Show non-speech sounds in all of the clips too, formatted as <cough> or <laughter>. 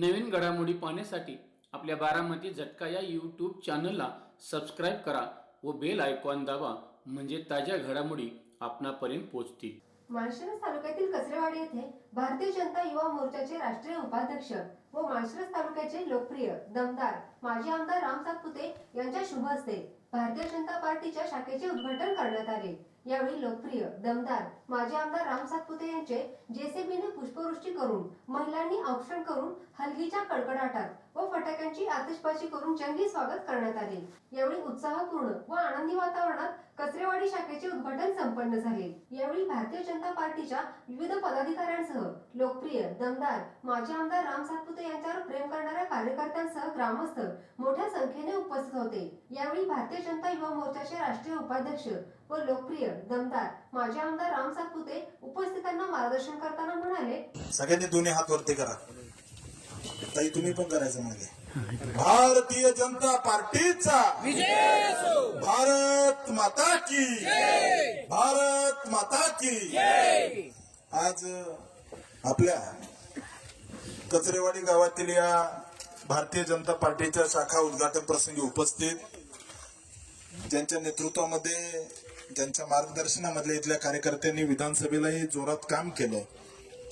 नवीन घडामोडी पाहण्यासाठी आपल्या बारामती झटका या यूट्यूब चॅनलला सबस्क्राईब करा व बेल आयकॉन दाबा म्हणजे ताज्या घडामोडी आपणापर्यंत पोहोचतील. माळशिरस तालुक्यातील कचरेवाडी येथे भारतीय जनता युवा मोर्चाचे राष्ट्रीय उपाध्यक्ष व माळशिरस तालुक्याचे लोकप्रिय दमदार माजी आमदार राम सातपुते यांच्या शुभ हस्ते भारतीय जनता पार्टीच्या शाखेचे उद्घाटन करण्यात आले. यावेळी लोकप्रिय दमदार माजी आमदार राम सातपुते यांचे जेसीबीने पुष्पवृष्टी करून महिलांनी औक्षण करून हलगीच्या कडकडाटात व फटाक्यांची आतिषबाजी करून जंगी स्वागत करण्यात आले. यावेळी उत्साहपूर्ण व आनंदी वातावरणात कचरेवाडी शाखेचे उद्घाटन संपन्न झाले. यावेळी भारतीय जनता पार्टीच्या विविध पदाधिकाऱ्यांसह लोकप्रिय दमदार माजी आमदार राम सातपुते यांच्यावर प्रेम करणाऱ्या कार्यकर्त्यांसह ग्रामस्थ मोठ्या संख्येने उपस्थित होते. यावेळी भारतीय जनता युवा मोर्चाचे राष्ट्रीय उपाध्यक्ष व लोकप्रिय दमदार. माजी आमदार राम सातपुते उपस्थितांना मार्गदर्शन करताना म्हणाले सगळ्यांनी दोन्ही हात वरती करा. ताई तुम्ही पण करायचं मागे. भारतीय जनता पार्टीचा भारत माता की. भारत माता की. आज आपल्या कचरेवाडी गावातील या भारतीय जनता पार्टीच्या शाखा उद्घाटन प्रसंगी उपस्थित ज्यांच्या नेतृत्वामध्ये ज्यांच्या मार्गदर्शनामधल्या इथल्या कार्यकर्त्यांनी विधानसभेलाही जोरात काम केलं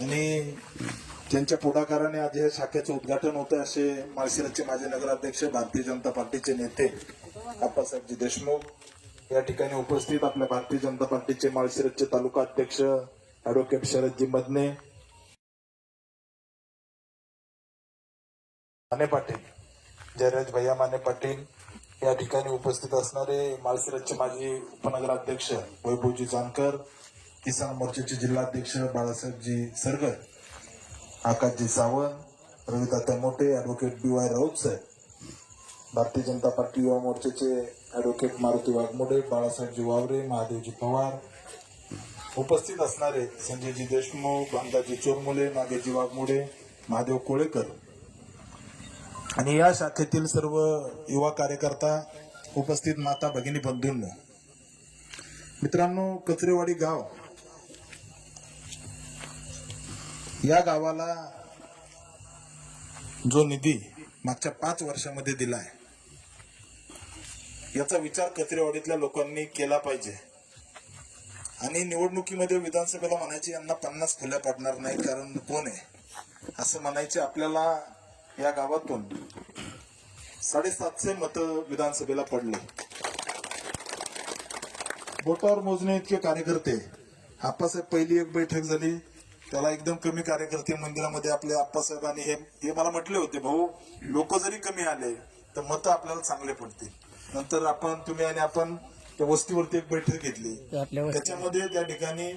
आणि त्यांच्या पुढाकाराने आज या शाखेचं उद्घाटन होतं असे माळशिरसचे माजी नगराध्यक्ष भारतीय जनता पार्टीचे नेते आप्पासाहेबजी देशमुख या ठिकाणी उपस्थित आपल्या भारतीय जनता पार्टीचे माळशिरसचे तालुका अध्यक्ष ऍडव्होकेट शरदजी मदने माने पाटील जयराज भैया माने पाटील या ठिकाणी उपस्थित असणारे माळशिरसचे माजी उपनगराध्यक्ष वैभवजी जानकर किसान मोर्चाचे जिल्हाध्यक्ष बाळासाहेबजी सरगर आकाशजी सावंत रविदाता मोठे ऍडव्होकेट बी वाय राऊत साहेब भारतीय जनता पार्टी युवा मोर्चाचे ऍडव्होकेट मारुती वाघमोडे बाळासाहेबजी वावरे महादेवजी पवार उपस्थित असणारे संजयजी देशमुख अंदाजी चोरमुले नागेजी वाघमोडे महादेव कोळेकर आणि या शाखेतील सर्व युवा कार्यकर्ता उपस्थित माता भगिनी बंधूंनो मित्रांनो कचरेवाडी गाव या गावाला जो निधी मागच्या पाच वर्षामध्ये दिलाय याचा विचार कचरेवाडीतल्या लोकांनी केला पाहिजे. आणि निवडणुकीमध्ये विधानसभेला म्हणायचे यांना पन्नास खुल्या पडणार नाही कारण कोण आहे? असं म्हणायचे आपल्याला या गावातून साडेसातशे मत विधानसभेला पडले. बोटावर मोजणे इतके कार्यकर्ते. आप्पासाहेब पहिली एक बैठक झाली. त्याला एकदम कमी कार्यकर्ते मंदिरामध्ये आपले आप्पासाहेबांनी हे हे मला म्हटले होते भाऊ लोक जरी कमी आले तर मत आपल्याला चांगले पडतील. नंतर आपण तुम्ही आणि आपण त्या वस्तीवरती एक बैठक घेतली. त्याच्यामध्ये त्या ठिकाणी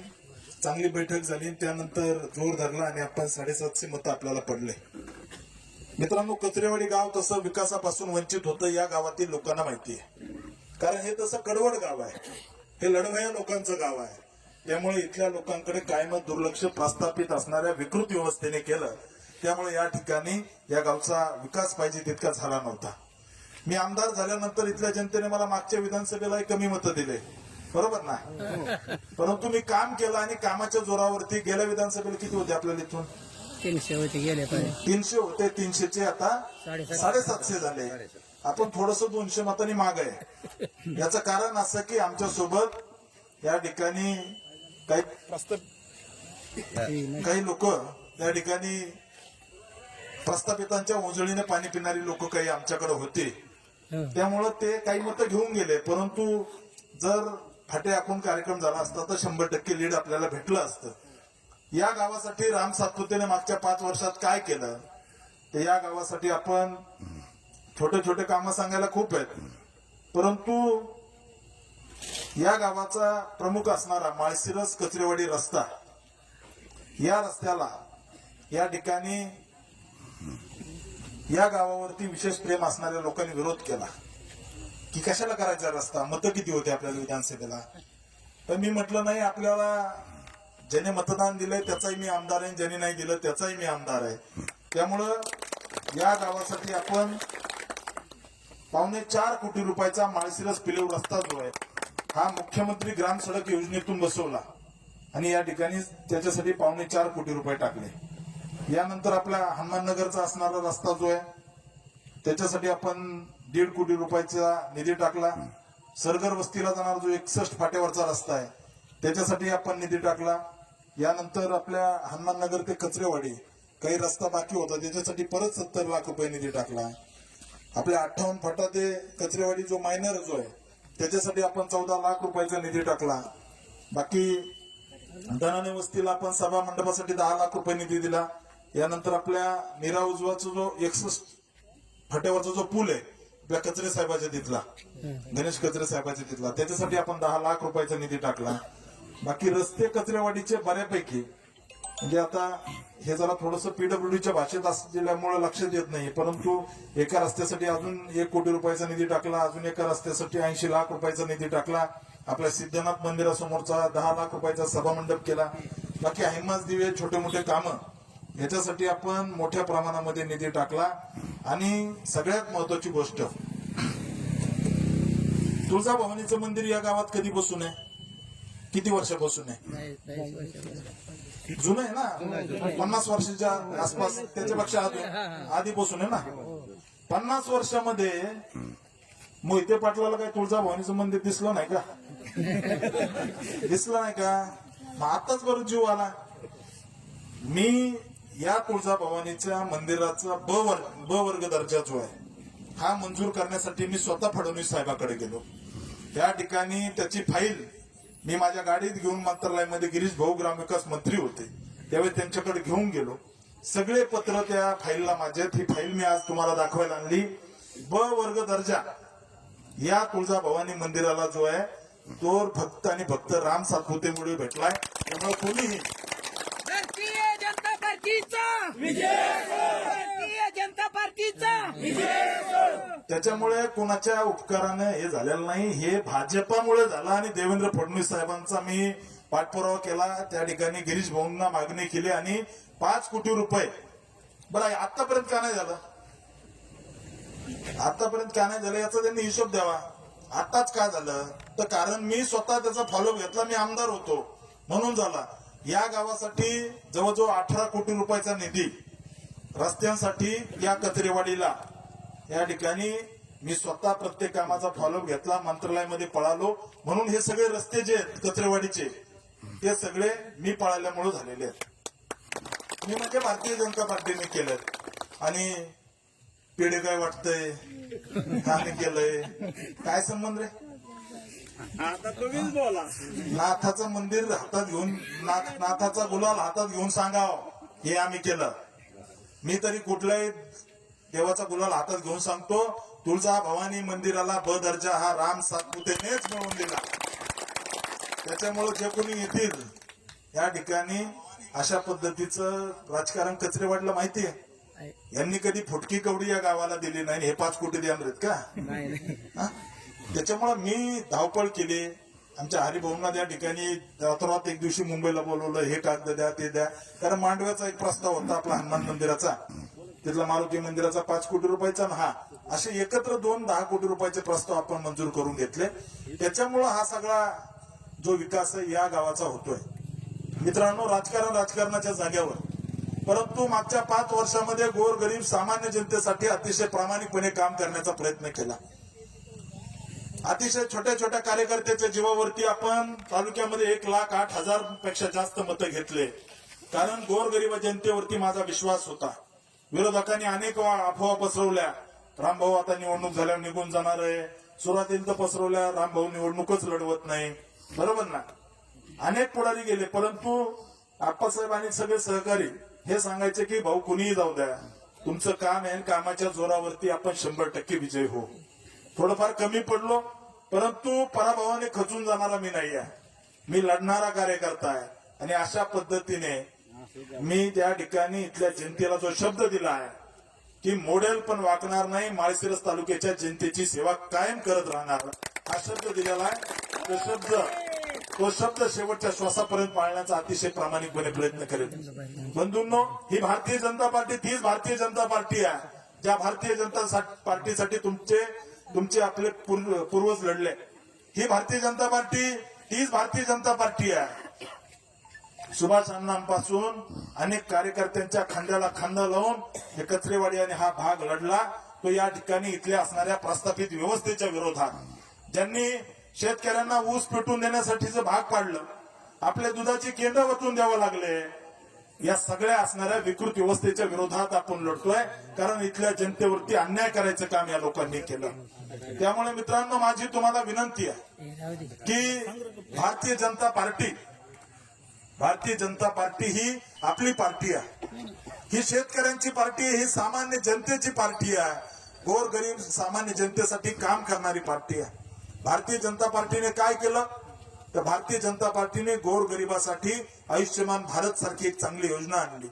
चांगली बैठक झाली. त्यानंतर जोर धरला आणि आपण साडेसातशे मत आपल्याला पडले. मित्रांनो कचरेवाडी गाव तसं विकासापासून वंचित होतं या गावातील लोकांना माहिती आहे. कारण हे तसं कडवड गाव आहे. हे लढवया लोकांचं गाव आहे. त्यामुळे इथल्या लोकांकडे कायमच दुर्लक्ष प्रस्थापित असणाऱ्या विकृत व्यवस्थेने केलं त्यामुळे या ठिकाणी या गावचा विकास पाहिजे तितका झाला नव्हता. मी आमदार झाल्यानंतर इथल्या जनतेने मला मागच्या विधानसभेलाही कमी मतं दिले. बरोबर ना? परंतु मी काम केलं आणि कामाच्या जोरावरती गेल्या विधानसभेला किती होते आपल्याला इथून? तीनशे होते गेले पाहिजे तीनशे होते तीनशेचे आता साडेसातशे. झाले. आपण थोडस दोनशे मतांनी माग आहे. याचं कारण असं की आमच्यासोबत या ठिकाणी काही काही लोक या ठिकाणी प्रस्थापितांच्या उजळीने पाणी पिणारी लोक काही आमच्याकडे होते. त्यामुळं ते काही मतं घेऊन गेले. परंतु जर फाटे आखून कार्यक्रम झाला असता तर शंभर टक्के लीड आपल्याला भेटलं असतं. या गावासाठी राम सातपुतेने मागच्या पाच वर्षात काय केलं? तर या गावासाठी आपण छोटे छोटे कामं सांगायला खूप आहेत. परंतु या गावाचा प्रमुख असणारा माळशिरस कचरेवाडी रस्ता या रस्त्याला या ठिकाणी या गावावरती विशेष प्रेम असणाऱ्या लोकांनी विरोध केला. की कशाला करायचा रस्ता? मतं किती होते आपल्याला विधानसभेला? तर मी म्हटलं नाही आपल्याला ज्याने मतदान दिलंय त्याचाही मी आमदार आहे. ज्याने नाही दिलं त्याचाही मी आमदार आहे. त्यामुळं या गावासाठी आपण पावणे चार कोटी रुपयाचा माळशिरस पिलेव रस्ता जो आहे हा मुख्यमंत्री ग्राम सडक योजनेतून बसवला. आणि या ठिकाणी त्याच्यासाठी पावणे चार कोटी रुपये टाकले. यानंतर आपला हनुमाननगरचा असणारा रस्ता जो आहे त्याच्यासाठी आपण दीड कोटी रुपयाचा निधी टाकला. सरगर वस्तीला जाणारा जो एकसष्ट फाट्यावरचा रस्ता आहे त्याच्यासाठी आपण निधी टाकला. यानंतर आपल्या हनुमाननगर ते कचरेवाडी काही रस्ता बाकी होता त्याच्यासाठी परत सत्तर लाख रुपये निधी टाकला. आपल्या अठ्ठावन्न फाटा ते कचरेवाडी जो मायनर जो आहे त्याच्यासाठी आपण चौदा लाख रुपयाचा निधी टाकला. बाकी धनाने वस्तीला आपण सभा मंडपासाठी दहा लाख रुपये निधी दिला. यानंतर आपल्या निरा उजवाचा जो एकसष्ट फाट्यावरचा जो पूल आहे आपल्या कचरे साहेबाच्या तिथला गणेश कचरे साहेबाच्या तिथला त्याच्यासाठी आपण दहा लाख रुपयाचा निधी टाकला. बाकी रस्ते कचरेवाडीचे बऱ्यापैकी म्हणजे आता हे जरा थोडस पीडब्ल्यूडीच्या भाषेत असल्यामुळे लक्षात येत नाही परंतु एका रस्त्यासाठी अजून एक कोटी रुपयाचा निधी टाकला अजून एका रस्त्यासाठी ऐंशी लाख रुपयाचा निधी टाकला आपल्या सिद्धनाथ मंदिरासमोरचा दहा लाख रुपयाचा सभामंडप केला. बाकी हिमास दिवे छोटे मोठे कामं याच्यासाठी आपण मोठ्या प्रमाणामध्ये निधी टाकला. आणि सगळ्यात महत्वाची गोष्ट तुळजाभवानीचं मंदिर या गावात कधी बसून आहे? किती वर्षापासून आहे. जुनं आहे ना? पन्नास वर्षाच्या आसपास त्याच्यापेक्षा आधी आधीपासून आहे ना? पन्नास वर्षामध्ये मोहिते पाटलाला काय तुळजाभवानीचं मंदिर दिसलं नाही का? दिसलं नाही का? मग आताच बरं जीव आला. मी या तुळजाभवानीच्या मंदिराचा ब वर्ग ब वर्ग दर्जा जो आहे हा मंजूर करण्यासाठी मी स्वतः फडणवीस साहेबाकडे गेलो. त्या ठिकाणी त्याची फाईल मी माझ्या गाडीत घेऊन मंत्रालयामध्ये गिरीश भाऊ ग्रामविकास मंत्री होते. त्यावेळी त्यांच्याकडे घेऊन गेलो. सगळे पत्र त्या फाईलला माझ्यात ही फाईल मी आज तुम्हाला दाखवायला आणली. ब वर्ग दर्जा. या तुळजा भवानी मंदिराला जो आहे तो फक्त आणि फक्त राम सातपुतेमुळे भेटलाय. त्यामुळे कोणीही जनता पार्टीचा. जनता पार्टीचा. त्याच्यामुळे कोणाच्या उपकारानं हे झालेलं नाही. हे भाजपामुळे झालं आणि देवेंद्र फडणवीस साहेबांचा मी पाठपुरावा केला. त्या ठिकाणी गिरीश भाऊंना मागणी केली आणि पाच कोटी रुपये. बरं आतापर्यंत का नाही झालं? आतापर्यंत का नाही झालं याचा त्यांनी हिशोब द्यावा. आताच का झालं? तर कारण मी स्वतः त्याचा फॉलो घेतला. मी आमदार होतो. म्हणून झाला. या गावासाठी जवळजवळ अठरा कोटी रुपयाचा निधी रस्त्यांसाठी या कचरेवाडीला या ठिकाणी मी स्वतः प्रत्येक कामाचा फॉलोअप घेतला मंत्रालयामध्ये पळालो. म्हणून हे सगळे रस्ते जे आहेत कचरेवाडीचे ते सगळे मी पळाल्यामुळे झालेले आहेत. मी म्हणजे भारतीय जनता पार्टीने केलं आणि पिढे काय वाटतंय? आम्ही केलंय? काय संबंध रे? नाथाचं मंदिर हातात घेऊन नाथ नाथाचा गुलाल हातात घेऊन सांगाव हे आम्ही केलं. मी तरी कुठल्याही देवाचा गुलाल हातात घेऊन सांगतो तुळजा भवानी मंदिराला ब दर्जा हा राम सातपुतेनेच मिळवून दिला. त्याच्यामुळे जे कोणी येतील या ठिकाणी अशा पद्धतीचं राजकारण कचरेवाडला माहिती आहे. आहे. यांनी कधी फुटकी कवडी या गावाला दिली नाही हे पाच कोटी देणार का? <laughs> त्याच्यामुळे मी धावपळ केली. आमच्या हरिभाऊंना त्या ठिकाणी रातोरात एक दिवशी मुंबईला बोलवलं हे कागद द्या ते द्या. कारण मांडव्याचा एक प्रस्ताव होता आपला हनुमान मंदिराचा. तिथला मारुती मंदिराचा पाच कोटी रुपयाचा हा असे एकत्र दोन दहा कोटी रुपयाचे प्रस्ताव आपण मंजूर करून घेतले. त्याच्यामुळं हा सगळा जो विकास आहे या गावाचा होतोय. मित्रांनो राजकारण राजकारणाच्या जाग्यावर परंतु मागच्या पाच वर्षामध्ये गोरगरीब सामान्य जनतेसाठी अतिशय प्रामाणिकपणे काम करण्याचा प्रयत्न केला. अतिशय छोट्या छोट्या कार्यकर्त्याच्या जीवावरती आपण तालुक्यामध्ये एक लाख आठ हजारपेक्षा जास्त मतं घेतले. कारण गोरगरीब जनतेवरती माझा विश्वास होता. विरोधकांनी अनेक अफवा पसरवल्या. रामभाऊ आता निवडणूक झाल्यावर निघून जाणार आहे. सुरुवातीला तर पसरवल्या रामभाऊ निवडणूकच लढवत नाही. बरोबर ना? अनेक पुढारी गेले परंतु आप्पासाहेब आणि सगळे सहकारी हे सांगायचे की भाऊ कुणीही जाऊ द्या. तुमचं काम आहे कामाच्या जोरावरती आपण शंभर टक्के विजय हो थोडंफार कमी पडलो परंतु पराभवाने खचून जाणारा मी नाही आहे मी लढणारा कार्यकर्ता आहे. आणि अशा पद्धतीने मी त्या ठिकाणी इथल्या जनतेला जो शब्द दिला आहे की मोडेल पण वाकणार नाही माळशिरस तालुक्याच्या जनतेची सेवा कायम करत राहणार. हा शब्द दिलेला आहे. तो शब्द तो शब्द शेवटच्या श्वासापर्यंत पाळण्याचा अतिशय प्रामाणिकपणे प्रयत्न करेल. बंधूंनो ही भारतीय जनता पार्टी तीच भारतीय जनता पार्टी आहे. ज्या भारतीय जनता पार्टीसाठी तुमचे तुमचे आपले पूर्व- पूर्वज लढले. ही भारतीय जनता पार्टी तीच भारतीय जनता पार्टी आहे. सुभाष अण्णांपासून अनेक कार्यकर्त्यांच्या खांद्याला खांदा लावून हे कचरेवाडी आणि हा भाग लढला. तो या ठिकाणी इथल्या असणाऱ्या प्रस्थापित व्यवस्थेच्या विरोधात. ज्यांनी शेतकऱ्यांना ऊस पेटून देण्यासाठीचं भाग पाडलं आपल्या दुधाची केंद्र वचून द्यावं लागले. या सगळ्या असणाऱ्या विकृत व्यवस्थेच्या विरोधात आपण लढतोय कारण इथल्या जनतेवरती अन्याय करायचं काम या लोकांनी केलं. त्यामुळे मित्रांनो माझी तुम्हाला विनंती आहे की भारतीय जनता पार्टी भारतीय जनता पार्टी ही आपली पार्टी आहे. ही शेतकऱ्यांची पार्टी आहे ही सामान्य जनतेची पार्टी आहे. गोरगरीब सामान्य जनतेसाठी काम करणारी पार्टी आहे. भारतीय जनता पार्टीने काय केलं? तर भारतीय जनता पार्टीने गोरगरिबासाठी आयुष्यमान भारत सारखी एक चांगली योजना आणली.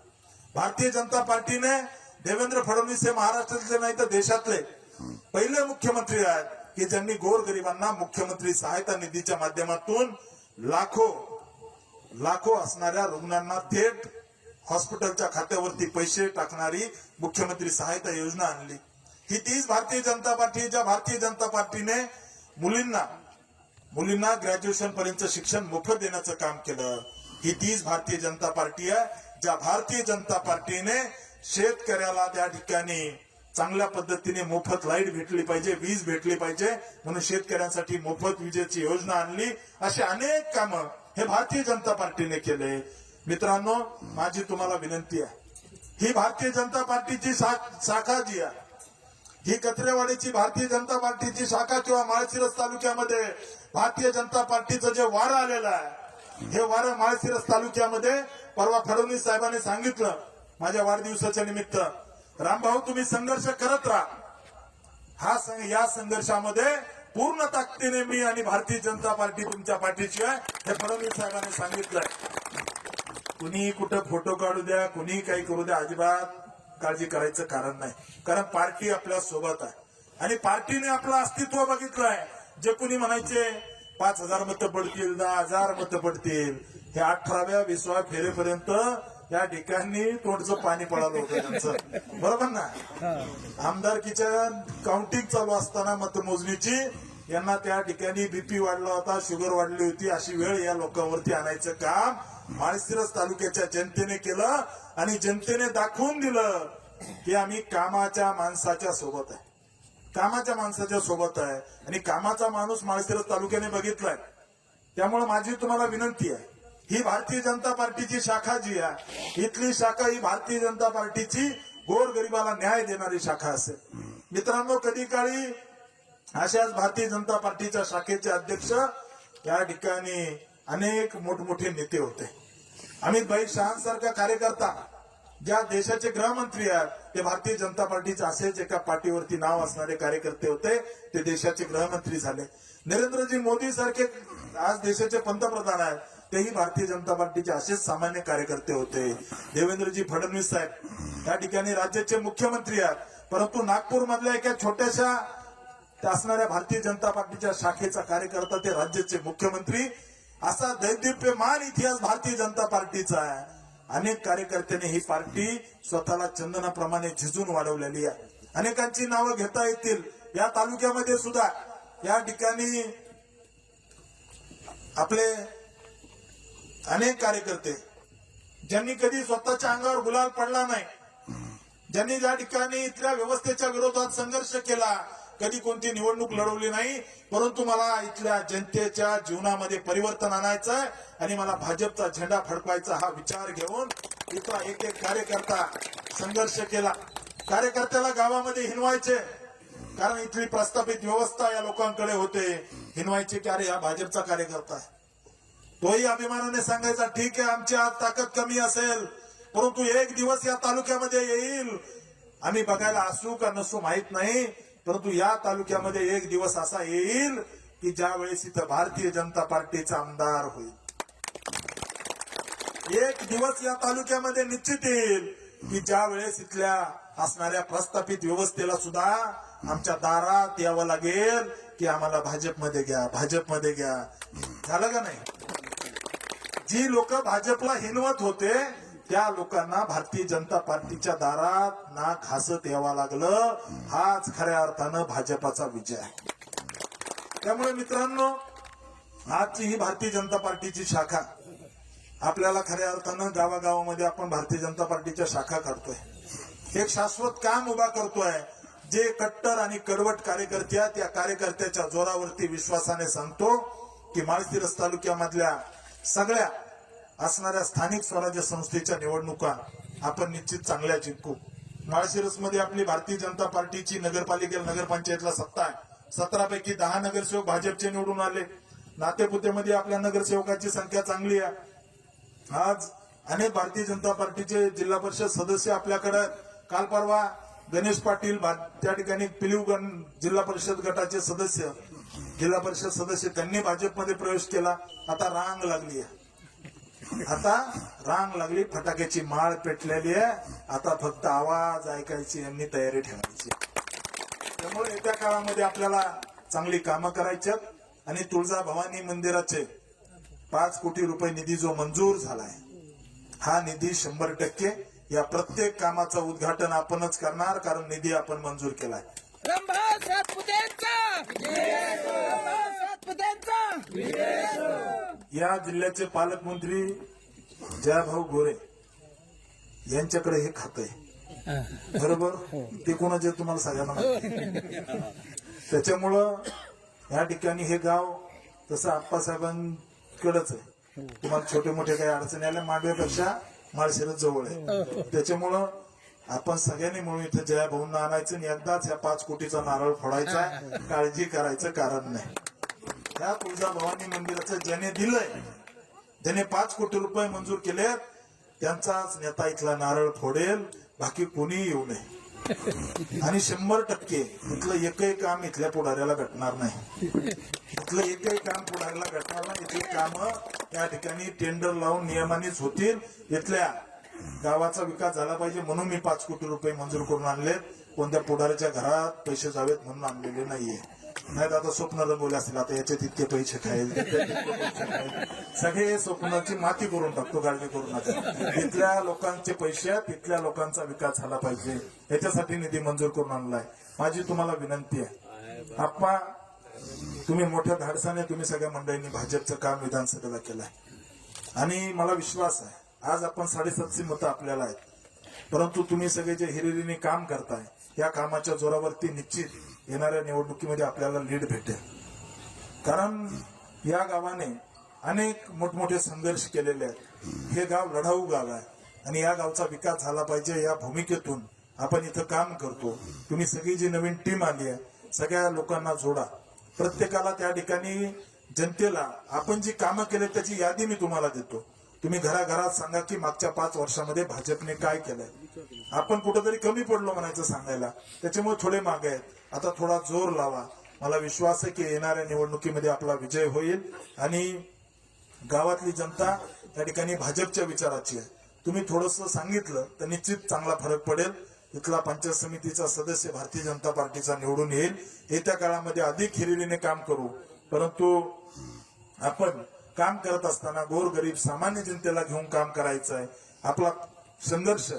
भारतीय जनता पार्टीने देवेंद्र फडणवीस हे महाराष्ट्रातले नाही तर देशातले पहिले मुख्यमंत्री आहेत की ज्यांनी गोरगरिबांना मुख्यमंत्री सहायता निधीच्या माध्यमातून लाखो लाखो असणाऱ्या रुग्णांना थेट हॉस्पिटलच्या खात्यावरती पैसे टाकणारी मुख्यमंत्री सहायता योजना आणली. ही तीच भारतीय जनता पार्टी ज्या भारतीय जनता पार्टीने मुलींना मुलींना ग्रॅज्युएशन पर्यंत शिक्षण मोफत देण्याचं काम केलं. ही तीच भारतीय जनता पार्टी आहे ज्या भारतीय जनता पार्टीने शेतकऱ्याला त्या ठिकाणी चांगल्या पद्धतीने मोफत लाइट भेटली पाहिजे वीज भेटली पाहिजे म्हणून शेतकऱ्यांसाठी मोफत विजेची योजना आणली. अशी अनेक कामं हे भारतीय जनता पार्टीने केले मित्रांनो माझी तुम्हाला विनंती आहे. ही भारतीय जनता पार्टीची शाखा जी आहे ही कचरेवाडीची भारतीय जनता पार्टीची शाखा किंवा माळशिरस तालुक्यामध्ये भारतीय जनता पार्टीचं जे वारं आलेलं आहे हे वारं माळशिरस तालुक्यामध्ये परवा फडणवीस साहेबांनी सांगितलं माझ्या वाढदिवसाच्या निमित्त. रामभाऊ तुम्ही संघर्ष करत राहा. हा सं- या संघर्षामध्ये पूर्ण ताकदीने मी आणि भारतीय जनता पार्टी तुमच्या पाठीशी आहे हे फडणवीस साहेबांनी सांगितलंय. कुणी कुठं फोटो काढू द्या कुणीही काही करू द्या अजिबात काळजी करायचं कारण नाही. कारण पार्टी आपल्यासोबत आहे. आणि पार्टीने आपलं अस्तित्व बघितलंय. जे कुणी म्हणायचे पाच हजार मतं पडतील दहा हजार मतं पडतील हे अठराव्या विसव्या फेरेपर्यंत या ठिकाणी तोंडचं पाणी पडालं होतं त्यांचं. बरोबर ना? आमदारकीच्या काउंटिंग चालू असताना मतमोजणीची यांना त्या ठिकाणी बीपी वाढला होता शुगर वाढली होती अशी वेळ या लोकांवरती आणायचं काम माळशिरस तालुक्याच्या जनतेने केलं आणि जनतेने दाखवून दिलं की आम्ही कामाच्या माणसाच्या सोबत आहे. कामाच्या माणसाच्या सोबत आहे. आणि कामाचा माणूस माळशिरस तालुक्याने बघितलाय. त्यामुळे माझी तुम्हाला विनंती आहे. ही भारतीय जनता पार्टीची शाखा जी आहे इथली शाखा ही भारतीय जनता पार्टीची गोरगरिबाला न्याय देणारी शाखा असेल. मित्रांनो कधी काळी अशाच भारतीय जनता पार्टीच्या शाखेचे अध्यक्ष या ठिकाणी अनेक मोठमोठे नेते होते. अमित भाई शहासारखा कार्यकर्ता ज्या देशाचे गृहमंत्री आहेत ते भारतीय जनता पार्टीचे असेच एका पार्टीवरती नाव असणारे कार्यकर्ते होते ते देशाचे गृहमंत्री झाले. नरेंद्रजी मोदी सारखे आज देशाचे पंतप्रधान आहेत तेही भारतीय जनता पार्टीचे असेच सामान्य कार्यकर्ते होते. देवेंद्रजी फडणवीस साहेब या ठिकाणी राज्याचे मुख्यमंत्री आहेत. परंतु नागपूर मधल्या एका छोट्याशा त्या असणाऱ्या भारतीय जनता पार्टीच्या शाखेचा कार्यकर्ता ते राज्याचे मुख्यमंत्री. असा दैदिप्यमान इतिहास भारतीय जनता पार्टीचा आहे. अनेक कार्यकर्त्यांनी ही पार्टी स्वतःला चंदनाप्रमाणे झिजून वाढवलेली आहे. अनेकांची नावं घेता येतील. या तालुक्यामध्ये सुद्धा या ठिकाणी आपले अनेक कार्यकर्ते ज्यांनी कधी स्वतःच्या अंगावर गुलाल पडला नाही ज्यांनी ज्या ठिकाणी इथल्या व्यवस्थेच्या विरोधात संघर्ष केला कधी कोणती निवडणूक लढवली नाही परंतु मला इथल्या जनतेच्या जीवनामध्ये परिवर्तन आणायचं आहे आणि मला भाजपचा झेंडा फडकवायचा हा विचार घेऊन इथला एक एक कार्यकर्ता संघर्ष केला. कार्यकर्त्याला गावामध्ये हिनवायचे कारण इथली प्रस्थापित व्यवस्था या लोकांकडे होते. हिनवायचे की अरे हा भाजपचा कार्यकर्ता आहे. तोही अभिमानाने सांगायचा ठीक आहे आमची आज ताकद कमी असेल परंतु एक दिवस या तालुक्यामध्ये येईल. आम्ही बघायला असू का नसू माहीत नाही परंतु या तालुक्यामध्ये एक दिवस असा येईल की ज्यावेळेस इथं भारतीय जनता पार्टीचा आमदार होईल. एक दिवस या तालुक्यामध्ये निश्चित येईल की ज्या वेळेस इथल्या असणाऱ्या प्रस्थापित व्यवस्थेला सुद्धा आमच्या दारात यावं लागेल की आम्हाला भाजपमध्ये घ्या भाजपमध्ये घ्या. झालं का नाही? जी लोक भाजपला हिनवत होते त्या लोकांना भारतीय जनता पार्टीच्या दारात नाक हसत यावं लागलं. हाच खऱ्या अर्थानं भाजपाचा विजय आहे. त्यामुळे मित्रांनो आजची ही भारतीय जनता पार्टीची शाखा आपल्याला खऱ्या अर्थानं गावागावामध्ये आपण भारतीय जनता पार्टीच्या शाखा करतोय एक शाश्वत काम उभा करतोय जे कट्टर आणि कडवट कार्यकर्ते आहेत, त्या कार्यकर्त्याच्या जोरावरती विश्वासाने सांगतो की माळशिरस तालुक्यामधल्या सगळ्या असणाऱ्या स्थानिक स्वराज्य संस्थेच्या निवडणुका आपण निश्चित चांगल्या जिंकू. माळशिरसमध्ये आपली भारतीय जनता पार्टीची नगरपालिकेला नगरपंचायतला सत्ता आहे. सतरा पैकी दहा नगरसेवक भाजपचे निवडून आले. नातेपुतेमध्ये आपल्या नगरसेवकाची संख्या चांगली आहे. आज अनेक भारतीय जनता पार्टीचे जिल्हा परिषद सदस्य आपल्याकडे काल परवा गणेश पाटील भा- त्या ठिकाणी पिलिवगण जिल्हा परिषद गटाचे सदस्य जिल्हा परिषद सदस्य त्यांनी भाजपमध्ये प्रवेश केला. आता रांग लागली आहे. आता रांग लागली फटाक्याची माळ पेटलेली आहे. आता फक्त आवाज ऐकायची यांनी तयारी ठेवायची. त्यामुळे येत्या काळामध्ये आपल्याला चांगली कामं करायची आणि तुळजा भवानी मंदिराचे पाच कोटी रुपये निधी जो मंजूर झालाय हा निधी शंभर टक्के या प्रत्येक कामाचं उद्घाटन आपणच करणार कारण निधी आपण मंजूर केलाय. रंभा सातपुतेंचा या जिल्ह्याचे पालकमंत्री जयभाऊ गोरे यांच्याकडे हे खात आहे. बरोबर? ते कोणाचे तुम्हाला सगळ्यांना त्याच्यामुळं या ठिकाणी हे गाव तसं आप्पासाहेबांकडेच आहे. तुम्हाला छोटे मोठे काही अडचणी आल्या मांडव्यापेक्षा माळशिरस जवळ आहे. त्याच्यामुळं आपण सगळ्यांनी मिळून इथं जया भाऊंना आणायचं आणि एकदाच या पाच कोटीचा नारळ फोडायचा काळजी करायचं कारण नाही. या तुळजा भवानी मंदिराचं ज्याने दिलंय ज्याने पाच कोटी रुपये मंजूर केले त्यांचाच नेता इथला नारळ फोडेल बाकी कोणी येऊ नये. आणि शंभर टक्के इथलं एकही काम इथल्या पुढाऱ्याला भेटणार नाही. इथलं एकही काम पुढाऱ्याला भेटणार नाही. इथली काम या ठिकाणी टेंडर लावून नियमानेच होतील. इथल्या गावाचा विकास झाला पाहिजे म्हणून मी पाच कोटी रुपये मंजूर करून आणले. कोणत्या पुढाऱ्याच्या घरात पैसे जावेत म्हणून आणलेले नाहीये. नाही आता स्वप्न रंगवले असतील आता याच्यात तितके पैसे खाईल <laughs> सगळे स्वप्नाची माती करून टाकतो काळजी करून नका तिथल्या लोकांचे पैसे आहेत, तिथल्या लोकांचा विकास झाला पाहिजे. याच्यासाठी निधी मंजूर करून आणलाय. माझी तुम्हाला विनंती आहे. आप्पा तुम्ही मोठ्या धाडसाने तुम्ही सगळ्या मंडळींनी भाजपचं काम विधानसभेला केलंय. आणि मला विश्वास आहे. आज आपण साडेसातशे मतं आपल्याला आहेत. परंतु तुम्ही सगळे जे हिरिरीने काम करताय या कामाच्या जोरावरती निश्चित येणाऱ्या निवडणुकीमध्ये आपल्याला लीड भेटेल. कारण या गावाने अनेक मोठमोठे संघर्ष केलेले आहेत. हे गाव लढाऊ गाव आहे आणि या गावचा विकास झाला पाहिजे या भूमिकेतून आपण इथं काम करतो. तुम्ही सगळी जी नवीन टीम आली आहे सगळ्या लोकांना जोडा. प्रत्येकाला त्या ठिकाणी जनतेला आपण जी कामं केले त्याची यादी मी तुम्हाला देतो. तुम्ही घराघरात सांगा की मागच्या पाच वर्षामध्ये भाजपने काय केलंय? आपण कुठेतरी कमी पडलो म्हणायचं सांगायला. त्याच्यामुळे थोडे मागे आहेत. आता थोडा जोर लावा. मला विश्वास आहे की येणाऱ्या निवडणुकीमध्ये आपला विजय होईल आणि गावातली जनता त्या ठिकाणी भाजपच्या विचाराची आहे. तुम्ही थोडस सांगितलं तर निश्चित चांगला फरक पडेल. इथला पंचायत समितीचा सदस्य भारतीय जनता पार्टीचा निवडून येईल. येत्या काळामध्ये अधिक हिरिरीने काम करू. परंतु आपण काम करत असताना गोरगरीब सामान्य जनतेला घेऊन काम करायचं आहे आपला संघर्ष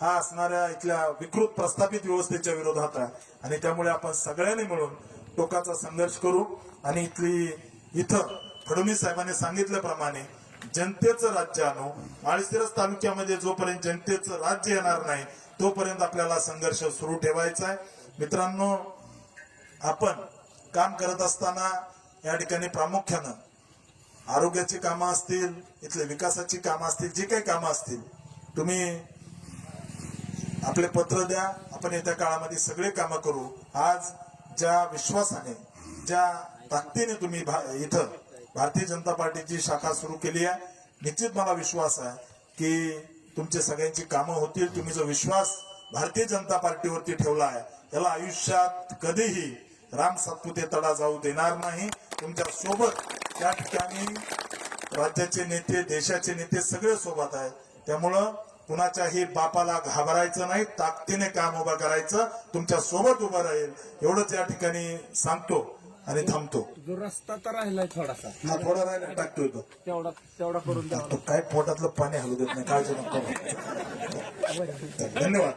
हा असणाऱ्या इथल्या विकृत प्रस्थापित व्यवस्थेच्या विरोधात आहे. आणि त्यामुळे आपण सगळ्यांनी मिळून टोकाचा संघर्ष करू. आणि इथली इथं फडणवीस साहेबांनी सांगितल्याप्रमाणे जनतेचं राज्य आणू. माळशिरस तालुक्यामध्ये जोपर्यंत जनतेचं राज्य येणार नाही तोपर्यंत आपल्याला संघर्ष सुरू ठेवायचा आहे. मित्रांनो आपण काम करत असताना या ठिकाणी प्रामुख्यानं आरोग्याची कामं असतील इथले विकासाची कामं असतील जी काही कामं असतील तुम्ही आपले पत्र द्या आपण येत्या काळामध्ये सगळे कामं करू. आज ज्या विश्वासाने ज्या ताकदीने तुम्ही भा- इथं भारतीय जनता पार्टीची शाखा सुरू केली आहे निश्चित मला विश्वास आहे की तुमचे सगळ्यांची कामं होतील. तुम्ही जो विश्वास भारतीय जनता पार्टीवरती ठेवला आहे याला आयुष्यात कधीही राम सातपुते तडा जाऊ देणार नाही. तुमच्यासोबत त्या ठिकाणी राज्याचे नेते देशाचे नेते सगळे सोबत आहेत. त्यामुळं कुणाच्याही बापाला घाबरायचं नाही ताकदीने काम उभं करायचं तुमच्यासोबत उभं राहील. एवढंच या ठिकाणी सांगतो आणि थांबतो. जो रस्ता तर राहिलाय थोडासा. हा थोडा राहिला टाकतोय तो तेवढा तेवढा करून द्या. तो काय पोटातलं पाणी हलू देत नाही काळजी नको. धन्यवाद.